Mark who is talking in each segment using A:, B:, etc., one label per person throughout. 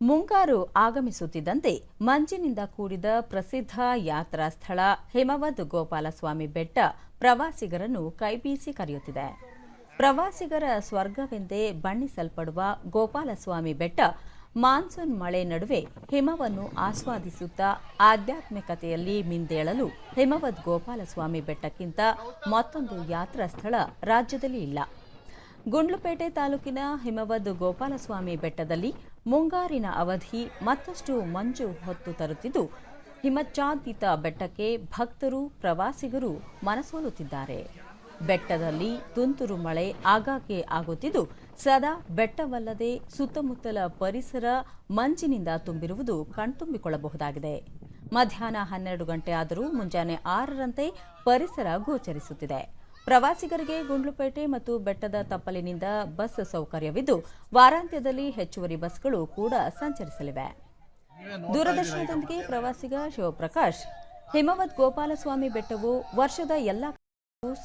A: ಮುಂಗಾರು ಆಗಮಿಸುತ್ತಿದ್ದಂತೆ ಮಂಜಿನಿಂದ ಕೂಡಿದ ಪ್ರಸಿದ್ಧ ಯಾತ್ರಾ ಸ್ಥಳ ಹಿಮವದ್ ಗೋಪಾಲಸ್ವಾಮಿ ಬೆಟ್ಟ ಪ್ರವಾಸಿಗರನ್ನು ಕೈಬೀಸಿ ಕರೆಯುತ್ತಿದೆ. ಪ್ರವಾಸಿಗರ ಸ್ವರ್ಗವೆಂದೇ ಬಣ್ಣಿಸಲ್ಪಡುವ ಗೋಪಾಲಸ್ವಾಮಿ ಬೆಟ್ಟ ಮಾನ್ಸೂನ್ ಮಳೆ ನಡುವೆ ಹಿಮವನ್ನು ಆಸ್ವಾದಿಸುತ್ತಾ ಆಧ್ಯಾತ್ಮಿಕತೆಯಲ್ಲಿ ಮಿಂದೇಳಲು ಹಿಮವದ್ ಗೋಪಾಲಸ್ವಾಮಿ ಬೆಟ್ಟಕ್ಕಿಂತ ಮತ್ತೊಂದು ಯಾತ್ರಾ ಸ್ಥಳ ರಾಜ್ಯದಲ್ಲಿ ಇಲ್ಲ. ಗುಂಡ್ಲುಪೇಟೆ ತಾಲೂಕಿನ ಹಿಮವದ್ ಗೋಪಾಲಸ್ವಾಮಿ ಬೆಟ್ಟದಲ್ಲಿ ಮುಂಗಾರಿನ ಅವಧಿ ಮತ್ತಷ್ಟು ಮಂಜು ಹೊತ್ತು ತರುತ್ತಿದ್ದು ಹಿಮಚ್ಛಾದಿತ ಬೆಟ್ಟಕ್ಕೆ ಭಕ್ತರು, ಪ್ರವಾಸಿಗರು ಮನಸೋಲುತ್ತಿದ್ದಾರೆ. ಬೆಟ್ಟದಲ್ಲಿ ತುಂತುರು ಮಳೆ ಆಗಾಗ್ಗೆ ಆಗುತ್ತಿದ್ದು, ಸದಾ ಬೆಟ್ಟವಲ್ಲದೆ ಸುತ್ತಮುತ್ತಲ ಪರಿಸರ ಮಂಜಿನಿಂದ ತುಂಬಿರುವುದು ಕಣ್ತುಂಬಿಕೊಳ್ಳಬಹುದಾಗಿದೆ. ಮಧ್ಯಾಹ್ನ ಹನ್ನೆರಡು ಗಂಟೆ ಆದರೂ ಮುಂಜಾನೆ ಆರರಂತೆ ಪರಿಸರ ಗೋಚರಿಸುತ್ತಿದೆ. ಪ್ರವಾಸಿಗರಿಗೆ ಗುಂಡ್ಲುಪೇಟೆ ಮತ್ತು ಬೆಟ್ಟದ ತಪ್ಪಲಿನಿಂದ ಬಸ್ ಸೌಕರ್ಯವಿದ್ದು, ವಾರಾಂತ್ಯದಲ್ಲಿ ಹೆಚ್ಚುವರಿ ಬಸ್ಗಳು ಕೂಡ ಸಂಚರಿಸಲಿವೆ. ದೂರದರ್ಶನದೊಂದಿಗೆ ಪ್ರವಾಸಿಗ ಶಿವಪ್ರಕಾಶ್, ಹಿಮವತ್ ಗೋಪಾಲಸ್ವಾಮಿ ಬೆಟ್ಟವು ವರ್ಷದ ಎಲ್ಲಾ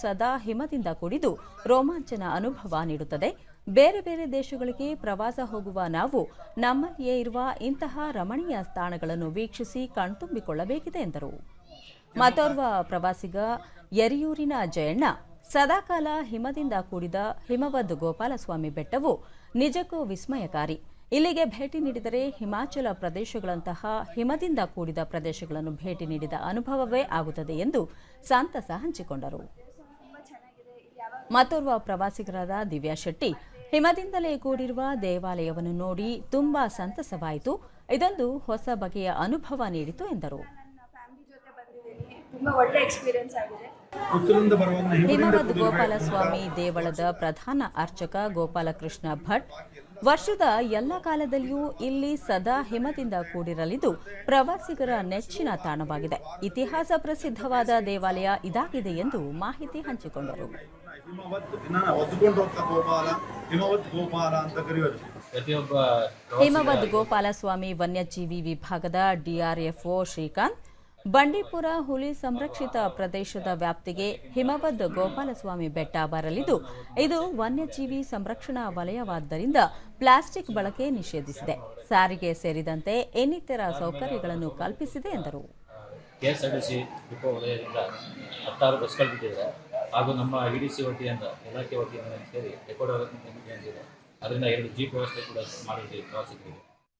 A: ಸದಾ ಹಿಮದಿಂದ ಕೂಡಿದು ರೋಮಾಂಚನ ಅನುಭವ ನೀಡುತ್ತದೆ. ಬೇರೆ ಬೇರೆ ದೇಶಗಳಿಗೆ ಪ್ರವಾಸ ಹೋಗುವ ನಾವು ನಮ್ಮಲ್ಲಿಯೇ ಇರುವ ಇಂತಹ ರಮಣೀಯ ಸ್ಥಾನಗಳನ್ನು ವೀಕ್ಷಿಸಿ ಕಣ್ತುಂಬಿಕೊಳ್ಳಬೇಕಿದೆ ಎಂದರು. ಮತ್ತೋರ್ವ ಪ್ರವಾಸಿಗ ಯರಿಯೂರಿನ ಜಯಣ್ಣ ಸದಾಕಾಲ ಹಿಮದಿಂದ ಕೂಡಿದ ಹಿಮವದ್ ಗೋಪಾಲಸ್ವಾಮಿ ಬೆಟ್ಟವು ನಿಜಕ್ಕೂ ವಿಸ್ಮಯಕಾರಿ. ಇಲ್ಲಿಗೆ ಭೇಟಿ ನೀಡಿದರೆ ಹಿಮಾಚಲ ಪ್ರದೇಶಗಳಂತಹ ಹಿಮದಿಂದ ಕೂಡಿದ ಪ್ರದೇಶಗಳನ್ನು ಭೇಟಿ ನೀಡಿದ ಅನುಭವವೇ ಆಗುತ್ತದೆ ಎಂದು ಸಂತಸ ಹಂಚಿಕೊಂಡರು. ಮತ್ತೋರ್ವ ಪ್ರವಾಸಿಗರಾದ ದಿವ್ಯಾ ಶೆಟ್ಟಿ, ಹಿಮದಿಂದಲೇ ಕೂಡಿರುವ ದೇವಾಲಯವನ್ನು ನೋಡಿ ತುಂಬಾ ಸಂತಸವಾಯಿತು. ಇದೊಂದು ಹೊಸ ಬಗೆಯ ಅನುಭವ ನೀಡಿತು ಎಂದರು.
B: ತುಂಬ ಒಳ್ಳೆ ಎಕ್ಸ್ಪೀರಿಯನ್ಸ್ ಆಗಿದೆ.
A: ಹಿಮವದ್ ಗೋಪಾಲಸ್ವಾಮಿ ದೇವಳದ ಪ್ರಧಾನ ಅರ್ಚಕ ಗೋಪಾಲಕೃಷ್ಣ ಭಟ್ ವರ್ಷದ ಎಲ್ಲ ಕಾಲದಲ್ಲಿಯೂ ಇಲ್ಲಿ ಸದಾ ಹಿಮದಿಂದ ಕೂಡಿರಲಿದ್ದು ಪ್ರವಾಸಿಗರ ನೆಚ್ಚಿನ ತಾಣವಾಗಿದೆ. ಇತಿಹಾಸ ಪ್ರಸಿದ್ಧವಾದ ದೇವಾಲಯ ಇದಾಗಿದೆ ಎಂದು ಮಾಹಿತಿ ಹಂಚಿಕೊಂಡರು. ಹಿಮವದ್ ಗೋಪಾಲಸ್ವಾಮಿ ವನ್ಯಜೀವಿ ವಿಭಾಗದ ಡಿಆರ್ಎಫ್ಒ ಶ್ರೀಕಾಂತ್ ಬಂಡೀಪುರ ಹುಲಿ ಸಂರಕ್ಷಿತ ಪ್ರದೇಶದ ವ್ಯಾಪ್ತಿಗೆ ಹಿಮವದ್ ಗೋಪಾಲಸ್ವಾಮಿ ಬೆಟ್ಟ ಬರಲಿದ್ದು, ಇದು ವನ್ಯಜೀವಿ ಸಂರಕ್ಷಣಾ ವಲಯವಾದ್ದರಿಂದ ಪ್ಲಾಸ್ಟಿಕ್ ಬಳಕೆ ನಿಷೇಧಿಸಿದೆ. ಸಾರಿಗೆ ಸೇರಿದಂತೆ ಇನ್ನಿತರ ಸೌಕರ್ಯಗಳನ್ನು ಕಲ್ಪಿಸಿದೆ ಎಂದರು.
C: ಕೆಎಸ್ಆರ್ಟಿಸಿ ಡಿಪೋ ವಲಯದಿಂದ ಹತ್ತಾರು ಬಸ್ಗಳು ಬಿಟ್ಟಿದ್ದಾರೆ ಹಾಗೂ ನಮ್ಮ ಇ ಡಿ ಸಿ ವತಿಯಿಂದ, ಇಲಾಖೆ ವತಿಯಿಂದ ಸೇರಿ ಇದೆ ಅದರಿಂದ ಎರಡು ಜೀಪ್ ವ್ಯವಸ್ಥೆ ಕೂಡ ಮಾಡಿದ್ದೀವಿ ಪ್ರವಾಸಿಗರಿಗೆ.